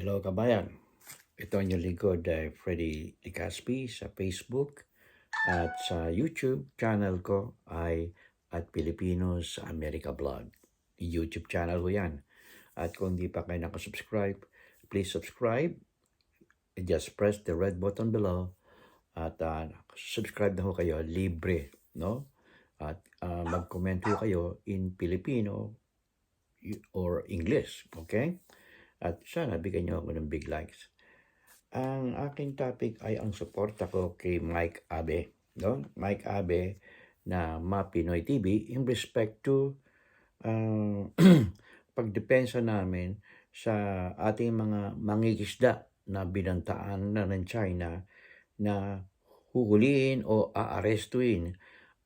Hello kabayan. Ito ang inyong lingkod ay Freddy Licaspi sa Facebook at sa YouTube channel ko ay at Pilipinos sa America Vlog. YouTube channel ko yan. At kung di pa kayo nakasubscribe, please subscribe. Just press the red button below at uh, subscribe na ho kayo, libre, no? At uh, mag-comment ho kayo in Filipino or English, okay? At sana bigyan niyo ako ng big likes. Ang aking topic ay ang suporta ko kay Mike Abe. No? Mike Abe na Mapinoy TV in respect to uh, pagdepensa namin sa ating mga mangigisda na binantaan na ng China na huhuliin o aarestuin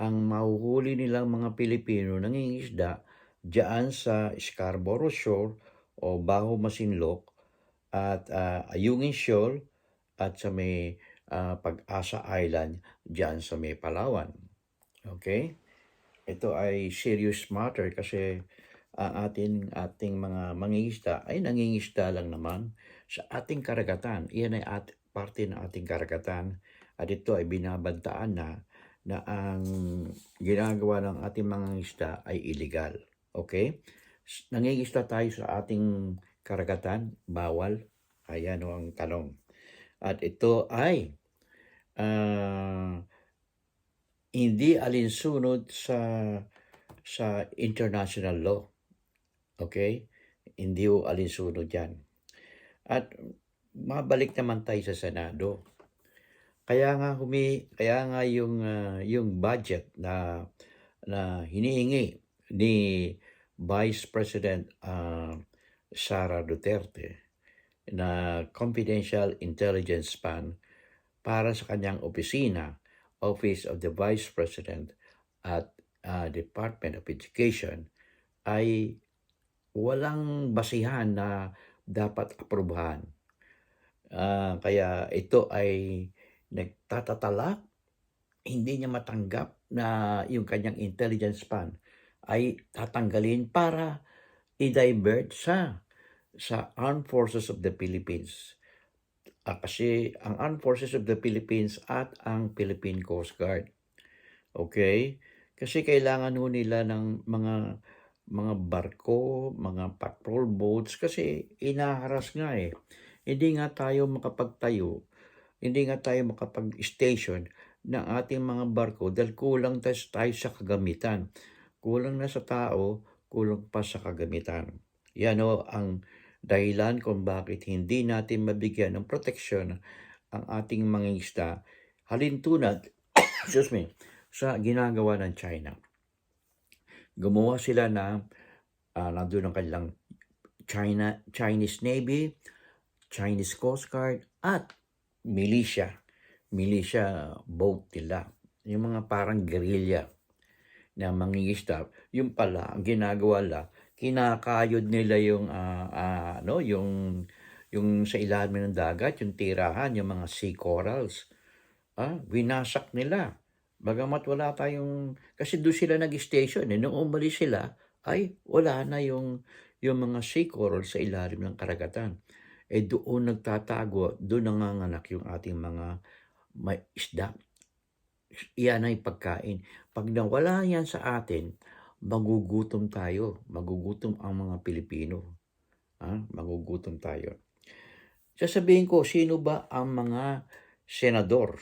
ang mahuhuli nilang mga Pilipino nangingisda diyan sa Scarborough Shore o Baho Masinloc at uh, Ayungin Shoal at sa may uh, Pag-asa Island diyan sa may Palawan. Okay? Ito ay serious matter kasi ang ating ating mga mangingisda ay nangingisda lang naman sa ating karagatan. Iyan ay at, parte ng ating karagatan at ito ay binabantaan na na ang ginagawa ng ating mga isda ay illegal. Okay? Nangingisda tayo sa ating karagatan, bawal. Ayan o ang tanong. At ito ay uh, hindi alinsunod sa sa international law. Okay? Hindi o alinsunod yan. At mabalik naman tayo sa Senado. Kaya nga humi kaya nga yung uh, yung budget na na hinihingi ni Vice President uh, Sara Duterte na confidential intelligence span para sa kanyang opisina, Office of the Vice President at uh, Department of Education ay walang basihan na dapat aprubahan. Uh, kaya ito ay nagtatatala, hindi niya matanggap na yung kanyang intelligence span ay tatanggalin para i-divert sa sa Armed Forces of the Philippines. Ah, kasi ang Armed Forces of the Philippines at ang Philippine Coast Guard. Okay? Kasi kailangan ho nila ng mga mga barko, mga patrol boats kasi inaharas nga eh. Hindi nga tayo makapagtayo, hindi nga tayo makapag-station ng ating mga barko dahil kulang tayo sa kagamitan. Kulang na sa tao, kulang pa sa kagamitan. Yan o ang dahilan kung bakit hindi natin mabigyan ng proteksyon ang ating mga isda halintunad excuse me, sa ginagawa ng China. Gumawa sila na uh, nandun ang kanilang China, Chinese Navy, Chinese Coast Guard, at militia. Militia boat nila. Yung mga parang guerrilla na mangingisda. Yung pala, ang ginagawa la, kinakayod nila yung, uh, uh, no, yung, yung sa ilalim ng dagat, yung tirahan, yung mga sea corals. Ah, winasak nila. Bagamat wala tayong, kasi doon sila nag-station, eh. nung umalis sila, ay wala na yung, yung mga sea coral sa ilalim ng karagatan. Eh doon nagtatago, doon nanganganak yung ating mga may isda. Iyan ay pagkain. Pag nawala yan sa atin, magugutom tayo. Magugutom ang mga Pilipino. Ha? Magugutom tayo. Sasabihin ko, sino ba ang mga senador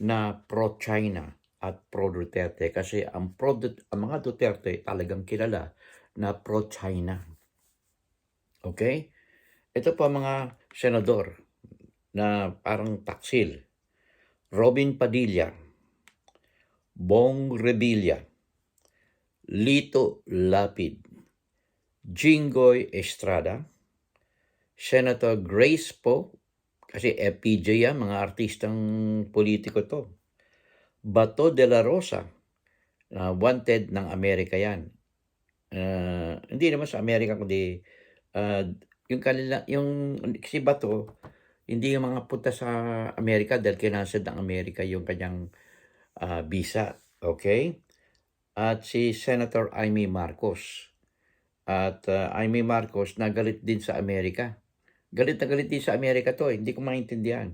na pro-China at pro-Duterte kasi ang, pro ang mga Duterte talagang kilala na pro-China. Okay? Ito pa mga senador na parang taksil. Robin Padilla, Bong Revilla, Lito Lapid, Jingoy Estrada, Senator Grace Poe, kasi FPJ yan, mga artistang politiko to. Bato de la Rosa, na uh, wanted ng Amerika yan. Uh, hindi naman sa Amerika, kundi uh, yung kanila, yung si Bato, hindi yung mga punta sa Amerika dahil kinansad ng Amerika yung kanyang uh, visa. Okay? At si Senator Amy Marcos. At uh, Amy Marcos nagalit din sa Amerika Galit na galit din sa Amerika to, eh. hindi ko maintindihan.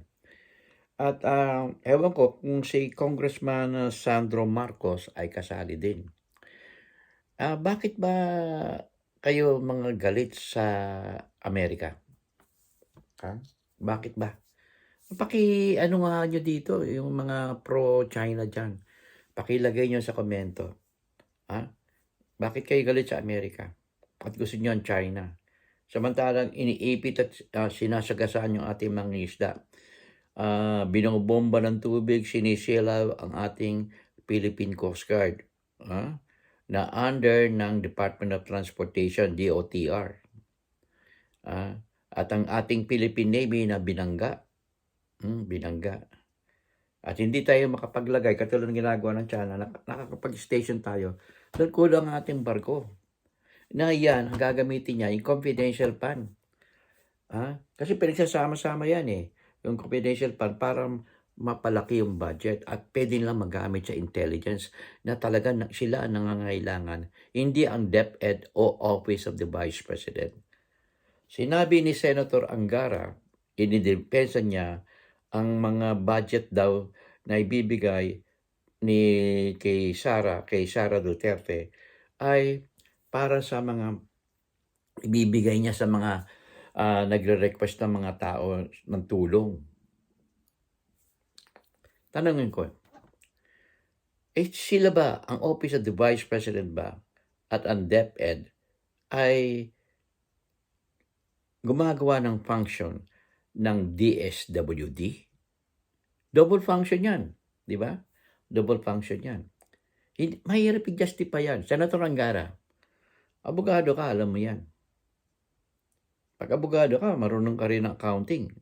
At ah, ewan ko kung si Congressman Sandro Marcos ay kasali din. Ah, bakit ba kayo mga galit sa Amerika? Ha? Bakit ba? Paki ano nga nyo dito, yung mga pro-China dyan. Pakilagay nyo sa komento. Ha? Bakit kayo galit sa Amerika? At gusto nyo ang China? Samantalang iniipit at ah, sinasagasaan yung ating mga isda. Ah, binobomba ng tubig, sinisilaw ang ating Philippine Coast Guard. Ha? Na under ng Department of Transportation, DOTR. Ah, at ang ating Philippine Navy na binangga. Hmm, binangga. At hindi tayo makapaglagay, katulad ng ginagawa ng China, nak- nakakapag-station tayo, doon kulang ang ating barko. Na yan, ang gagamitin niya, yung confidential fund. Ah, kasi pinagsasama-sama yan eh. Yung confidential fund para mapalaki yung budget at pwede lang magamit sa intelligence na talaga sila ang nangangailangan, hindi ang DepEd o Office of the Vice President. Sinabi ni Senator Angara, inidepensa niya ang mga budget daw na ibibigay ni kay Sara, kay Sara Duterte ay para sa mga ibibigay niya sa mga ah, nagre-request ng mga tao ng tulong. Tanungin ko, eh sila ba, ang Office of the Vice President ba at ang DepEd ay gumagawa ng function ng DSWD? Double function yan, di ba? Double function yan. Hindi, mahirap i-justify yan. Senator Angara, abogado ka, alam mo yan. Pag abogado ka, marunong ka rin ng accounting.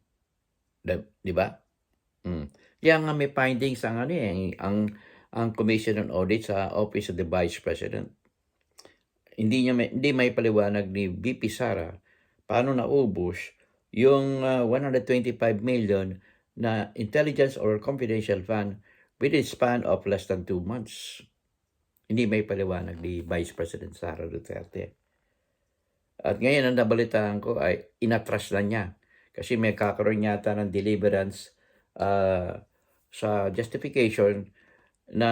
Di, ba? Mm. Kaya nga may findings ang ano eh, ang ang Commission on Audit sa Office of the Vice President. Hindi niya may, hindi may paliwanag ni VP Sara paano naubos yung ah, 125 million na intelligence or confidential fund within span of less than two months. Hindi may paliwanag ni Vice President Sara Duterte. At ngayon ang nabalitaan ko ay inatras na niya kasi may kakaroon yata ng deliverance ah, sa justification na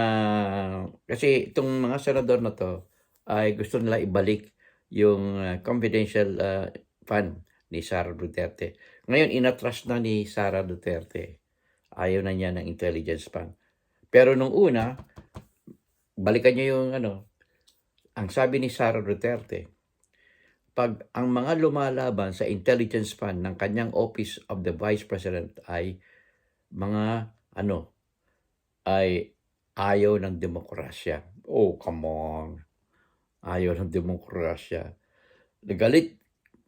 kasi itong mga senador na to ay gusto nila ibalik yung ah, confidential ah, fund ni Sara Duterte. Ngayon inatras na ni Sara Duterte. Ayaw na niya ng intelligence fund. Pero nung una, balikan niyo yung ano, ang sabi ni Sara Duterte, pag ang mga lumalaban sa intelligence fund ng kanyang Office of the Vice President ay mga ano, ay ayaw ng demokrasya. Oh, come on. Ayaw ng demokrasya. Nagalit.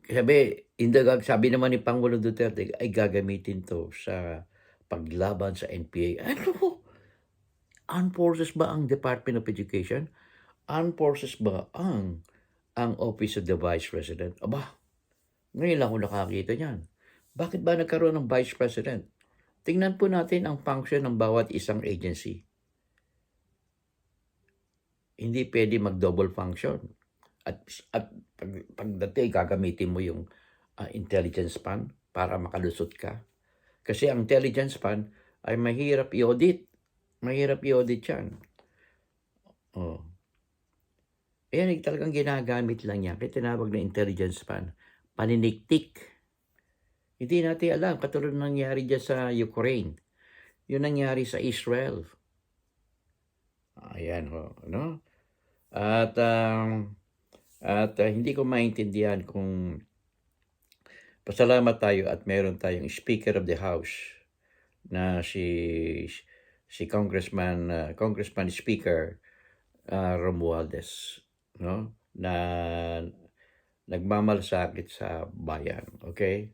Sabi, hindi, sabi naman ni Pangulo Duterte, ay gagamitin to sa paglaban sa NPA. Ano? Armed Forces ba ang Department of Education? Armed Forces ba ang ang Office of the Vice President? Aba, ngayon lang ako nakakita niyan. Bakit ba nagkaroon ng Vice President? Tingnan po natin ang function ng bawat isang agency. Hindi pwede mag-double function. At, at pag, pagdating, gagamitin mo yung ah, intelligence fund para makalusot ka. Kasi ang intelligence fund ay mahirap i-audit. Mahirap i-audit yan. Oh. Ayan, eh, talagang ginagamit lang yan. Kaya tinawag na intelligence fund. Paniniktik. Hindi natin alam. Katulad ng nangyari dyan sa Ukraine. Yun nangyari sa Israel. Ayan ho. No? At, um, at uh, hindi ko maintindihan kung pasalamat tayo at meron tayong Speaker of the House na si si Congressman uh, Congressman Speaker uh, Romualdez no na nagmamalasakit sa bayan okay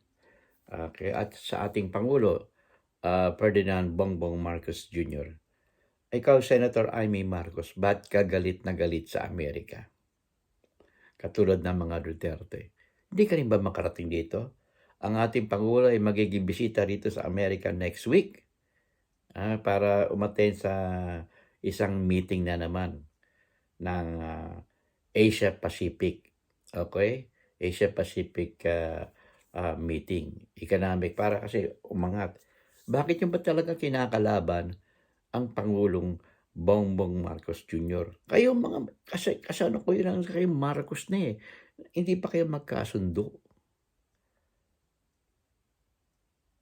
okay at sa ating pangulo uh, Ferdinand Bongbong Marcos Jr. Ikaw, Senator Amy Marcos, ba't ka galit na galit sa Amerika? Katulad ng mga Duterte. Hindi ka rin ba makarating dito? Ang ating Pangulo ay magiging bisita rito sa Amerika next week ah, para umaten sa isang meeting na naman ng ah, Asia Pacific. Okay? Asia Pacific ah, ah, meeting, economic, para kasi umangat. Bakit yung ba talaga kinakalaban ang Pangulong Bongbong Marcos Jr.? Kayo mga, kasi, kasi ano ko yun, kayo Marcos na eh. Hindi pa kayo magkasundo.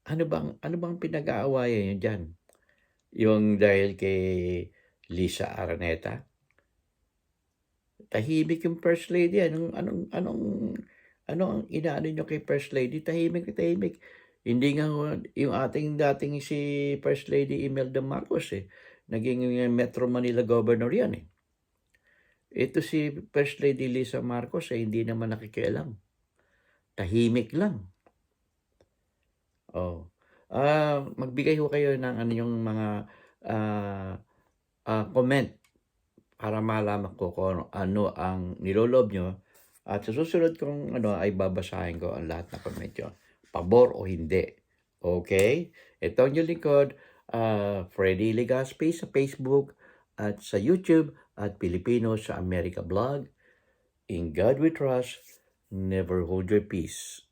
Ano bang, ano bang pinag-aawayan nyo dyan? Yung dahil kay Lisa Araneta? Tahimik yung First Lady. Anong, anong, anong, ano ang inaano nyo kay First Lady? Tahimik, tahimik. Hindi nga yung ating dating si First Lady Imelda Marcos eh. Naging Metro Manila Governor yan eh. Ito si First Lady Lisa Marcos eh, hindi naman nakikialam. Tahimik lang. Oh. Ah, magbigay ho kayo ng ano yung mga ah, ah, comment para malaman ko kung ano, ano ang nilolob nyo. At sa susunod kong ano ay babasahin ko ang lahat ng comment nyo. Pabor o hindi. Okay? Ito ang yung lingkod, ah, Freddy Legaspi sa Facebook at sa YouTube at Pilipino sa America Blog. In God we trust, never hold your peace.